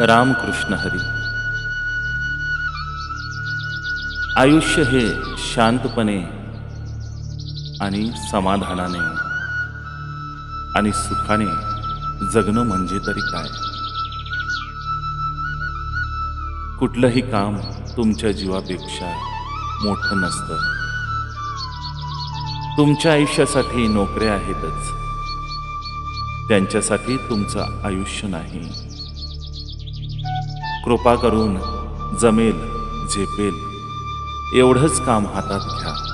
रामकृष्ण हरी. आयुष्य हे शांतपणे आणि समाधानाने आणि सुखाने जगणं म्हणजे तरी काय? कुठलंही काम तुमच्या जीवापेक्षा मोठं नसतं. तुमच्या आयुष्यासाठी नोकऱ्या आहेतच. त्यांच्यासाठी तुमचं आयुष्य नाही. कृपा करून जमेल झेपेल. एवढंच काम हातात घ्या.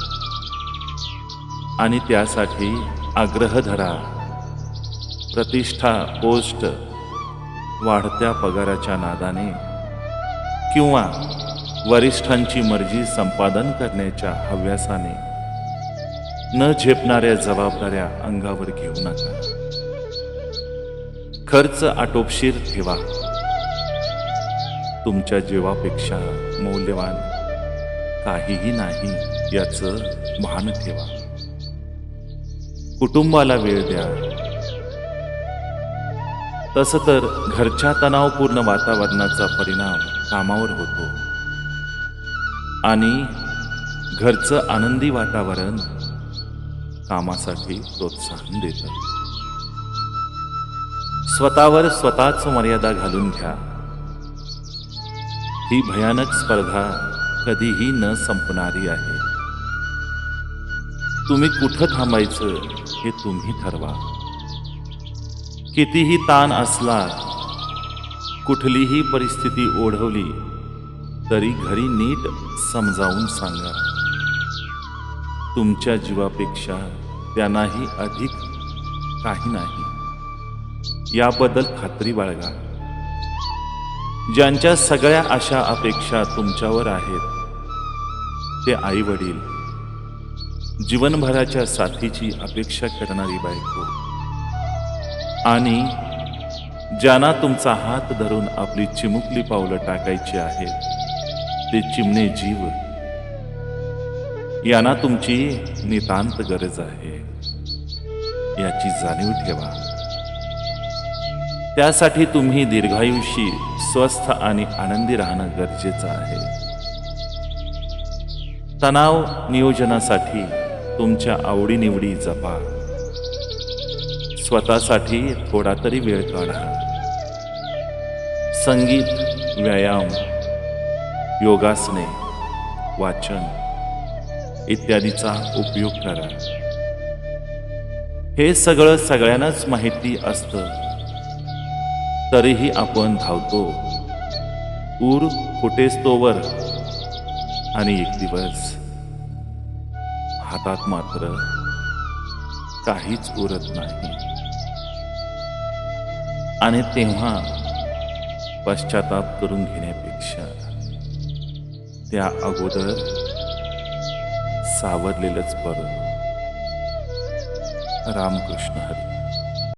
आणि त्यासाठी आग्रह धरा. प्रतिष्ठा पोस्ट वाढत्या पगाराच्या नादाने किंवा वरिष्ठांची मर्जी संपादन करण्याच्या हव्यासाने. न झेपणाऱ्या जबाबदाऱ्या अंगावर घेऊ नका. खर्च आटोपशीर ठेवा. तुमच्या जीवापेक्षा मौल्यवान काहीही नाही याचं भान ठेवा. कुटुंबाला वेळ द्या. तसं तर घरच्या तणावपूर्ण वातावरणाचा परिणाम कामावर होतो. आणि घरचं आनंदी वातावरण कामासाठी प्रोत्साहन देतं. स्वतःवर स्वतःच मर्यादा घालून घ्या. ही भयानक स्पर्धा कधीही न संपणारी आहे. तुम्ही कुठं थांबायचं हे तुम्ही ठरवा. कितीही ताण असला कुठलीही परिस्थिती ओढवली तरी घरी नीट समजावून सांगा. तुमच्या जीवापेक्षा त्यांनाही अधिक काही नाही. याबद्दल खात्री बाळगा. ज्यांच्या सगळ्या आशा अपेक्षा तुमच्यावर आहेत ते आई वडील जीवनभराच्या साथीची अपेक्षा करणारी बायको आणि ज्यांना तुमचा हात धरून आपली चिमुकली पावलं टाकायची आहेत ते चिमणे जीव यांना तुमची नितांत गरज आहे. याची जाणीव ठेवा. त्यासाठी तुम्ही दीर्घायुषी स्वस्थ आणि आनंदी राहणं गरजेचं आहे. तणाव नियोजनासाठी तुमच्या आवडीनिवडी जपा. स्वतःसाठी थोडा तरी वेळ काढा. संगीत व्यायाम योगासने वाचन इत्यादीचा उपयोग करा. हे सगळं सगळ्यांनाच माहिती असतं. तरीही आपण धावतो. ऊर फुटेस तोवर आणि एक दिवस हातात मात्र काहीच उरत नाही. आणि तेव्हा पश्चाताप करून घेण्यापेक्षा त्या अगोदर सावरलेलंच बरं. रामकृष्ण हरी.